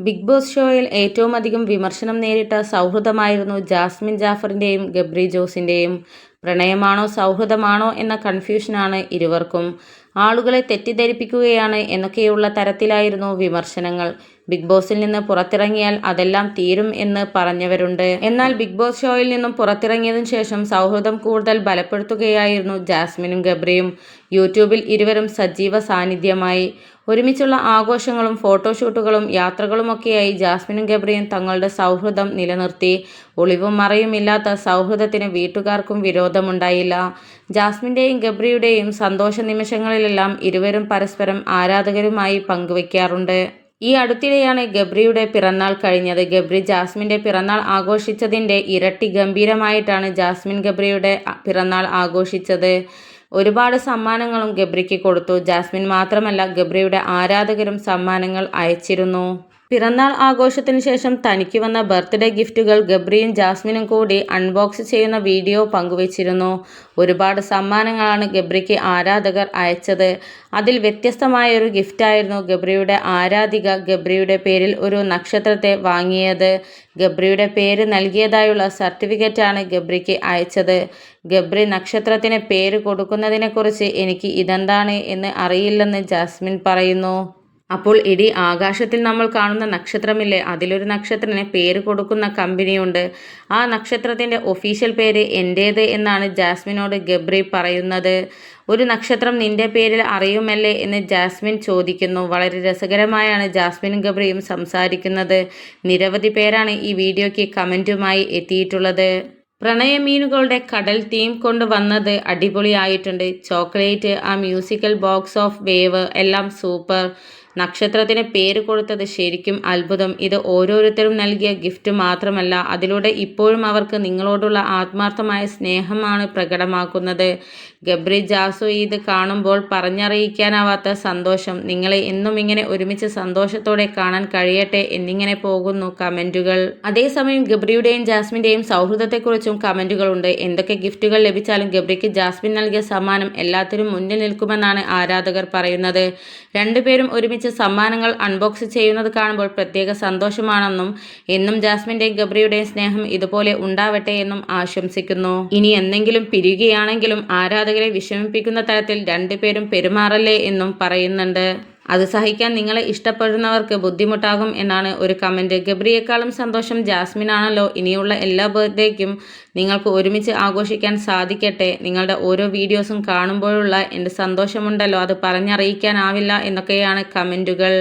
Big boss ഷോയിൽ ഏറ്റവും അധികം വിമർശനം നേരിട്ട സൗഹൃദമായിരുന്നു ജാസ്മിൻ ജാഫറിന്റെയും ഗബ്രി ജോസിന്റെയും പ്രണയമാണോ സൗഹൃദമാണോ എന്ന കൺഫ്യൂഷനാണ് ഇരുവർക്കും. ആളുകളെ തെറ്റിദ്ധരിപ്പിക്കുകയാണ് എന്നൊക്കെയുള്ള തരത്തിലായിരുന്നു വിമർശനങ്ങൾ. ബിഗ് ബോസിൽ നിന്ന് പുറത്തിറങ്ങിയാൽ അതെല്ലാം തീരും എന്ന് പറഞ്ഞവരുണ്ട്. എന്നാൽ ബിഗ് ബോസ് ഷോയിൽ നിന്നും പുറത്തിറങ്ങിയതിനു ശേഷം സൗഹൃദം കൂടുതൽ ബലപ്പെടുത്തുകയായിരുന്നു ജാസ്മിനും ഗബ്രിയും. യൂട്യൂബിൽ ഇരുവരും സജീവ സാന്നിധ്യമായി. ഒരുമിച്ചുള്ള ആഘോഷങ്ങളും ഫോട്ടോഷൂട്ടുകളും യാത്രകളുമൊക്കെയായി ജാസ്മിനും ഗബ്രിയും തങ്ങളുടെ സൗഹൃദം നിലനിർത്തി. ഒളിവും മറയുമില്ലാത്ത സൗഹൃദത്തിന് വീട്ടുകാർക്കും വിരോധമുണ്ടായില്ല. ജാസ്മിന്റെയും ഗബ്രിയുടെയും സന്തോഷ നിമിഷങ്ങളിലെല്ലാം ഇരുവരും പരസ്പരം ആരാധകരുമായി പങ്കുവയ്ക്കാറുണ്ട് ഈ അടുത്തിടെയാണ് ഗബ്രിയുടെ പിറന്നാൾ കഴിഞ്ഞത്. ഗബ്രി ജാസ്മിന്റെ പിറന്നാൾ ആഘോഷിച്ചതിന്റെ ഇരട്ടി ഗംഭീരമായിട്ടാണ് ജാസ്മിൻ ഗബ്രിയുടെ പിറന്നാൾ ആഘോഷിച്ചത്. ഒരുപാട് സമ്മാനങ്ങളും ഗബ്രിക്ക് കൊടുത്തു. ജാസ്മിൻ മാത്രമല്ല ഗബ്രിയുടെ ആരാധകരും സമ്മാനങ്ങൾ അയച്ചിരുന്നു. പിറന്നാൾ ആഘോഷത്തിന് ശേഷം തനിക്ക് വന്ന ബർത്ത്ഡേ ഗിഫ്റ്റുകൾ ഗബ്രിയും ജാസ്മിനും കൂടി അൺബോക്സ് ചെയ്യുന്ന വീഡിയോ പങ്കുവച്ചിരുന്നു. ഒരുപാട് സമ്മാനങ്ങളാണ് ഗബ്രിക്ക് ആരാധകർ അയച്ചത്. അതിൽ വ്യത്യസ്തമായ ഒരു ഗിഫ്റ്റായിരുന്നു ഗബ്രിയുടെ ആരാധിക ഗബ്രിയുടെ പേരിൽ ഒരു നക്ഷത്രത്തെ വാങ്ങിയത്. ഗബ്രിയുടെ പേര് നൽകിയതായുള്ള സർട്ടിഫിക്കറ്റാണ് ഗബ്രിക്ക് അയച്ചത്. ഗബ്രി നക്ഷത്രത്തിന് പേര് കൊടുക്കുന്നതിനെക്കുറിച്ച് എനിക്ക് ഇതെന്താണ് എന്ന് അറിയില്ലെന്ന് ജാസ്മിൻ പറയുന്നു. അപ്പോൾ ഇടി ആകാശത്തിൽ നമ്മൾ കാണുന്ന നക്ഷത്രമില്ലേ? അതിലൊരു നക്ഷത്രത്തിന് പേര് കൊടുക്കുന്ന കമ്പനിയുണ്ട്. ആ നക്ഷത്രത്തിന്റെ ഒഫീഷ്യൽ പേര് എന്റേത് എന്നാണ് ജാസ്മിനോട് ഗബ്രി പറയുന്നത്. ഒരു നക്ഷത്രം നിന്റെ പേരിൽ അറിയുമല്ലേ എന്ന് ജാസ്മിൻ ചോദിക്കുന്നു. വളരെ രസകരമായാണ് ജാസ്മിനും ഗബ്രിയും സംസാരിക്കുന്നത്. നിരവധി പേരാണ് ഈ വീഡിയോയ്ക്ക് കമന്റുമായി എത്തിയിട്ടുള്ളത്. പ്രണയമീനുകളുടെ കടൽ തീം കൊണ്ട് വന്നത് അടിപൊളിയായിട്ടുണ്ട്. ചോക്ലേറ്റ് ആ മ്യൂസിക്കൽ ബോക്സ് ഓഫ് വേവ് എല്ലാം സൂപ്പർ. നക്ഷത്രത്തിന് പേര് കൊടുത്തത് ശരിക്കും അത്ഭുതം. ഇത് ഓരോരുത്തരും നൽകിയ ഗിഫ്റ്റ് മാത്രമല്ല അതിലൂടെ ഇപ്പോഴും അവർക്ക് നിങ്ങളോടുള്ള ആത്മാർത്ഥമായ സ്നേഹമാണ് പ്രകടമാക്കുന്നത്. ഗബ്രി ജാസു ഇത് കാണുമ്പോൾ പറഞ്ഞറിയിക്കാനാവാത്ത സന്തോഷം. നിങ്ങളെ എന്നും ഇങ്ങനെ ഒരുമിച്ച് സന്തോഷത്തോടെ കാണാൻ കഴിയട്ടെ എന്നിങ്ങനെ പോകുന്നു കമന്റുകൾ അതേസമയം ഗബ്രിയുടെയും ജാസ്മിന്റെയും സൗഹൃദത്തെക്കുറിച്ചും കമന്റുകളുണ്ട് എന്തൊക്കെ ഗിഫ്റ്റുകൾ ലഭിച്ചാലും ഗബ്രിക്ക് ജാസ്മിൻ നൽകിയ സമ്മാനം എല്ലാത്തിനും മുന്നിൽ നിൽക്കുമെന്നാണ് ആരാധകർ പറയുന്നത്. രണ്ടുപേരും ഒരുമിച്ച് സമ്മാനങ്ങൾ അൺബോക്സ് ചെയ്യുന്നത് കാണുമ്പോൾ പ്രത്യേക സന്തോഷമാണെന്നും എന്നും ജാസ്മിന്റെയും ഗബ്രിയുടെയും സ്നേഹം ഇതുപോലെ ഉണ്ടാവട്ടെ എന്നും ആശംസിക്കുന്നു. ഇനി എന്തെങ്കിലും പിരിയുകയാണെങ്കിലും ആരാധകരെ വിഷമിപ്പിക്കുന്ന തരത്തിൽ രണ്ടുപേരും പെരുമാറല്ലേ എന്നും പറയുന്നുണ്ട്. അത് സഹിക്കാൻ നിങ്ങളെ ഇഷ്ടപ്പെടുന്നവർക്ക് ബുദ്ധിമുട്ടാകും എന്നാണ് ഒരു കമന്റ് ഗബ്രിയേക്കാളും സന്തോഷം ജാസ്മിനാണല്ലോ. ഇനിയുള്ള എല്ലാ ബർത്ത്ഡേക്കും നിങ്ങൾക്ക് ഒരുമിച്ച് ആഘോഷിക്കാൻ സാധിക്കട്ടെ. നിങ്ങളുടെ ഓരോ വീഡിയോസും കാണുമ്പോഴുള്ള എന്റെ സന്തോഷമുണ്ടല്ലോ. അത് പറഞ്ഞറിയിക്കാനാവില്ല എന്നൊക്കെയാണ് കമന്റുകൾ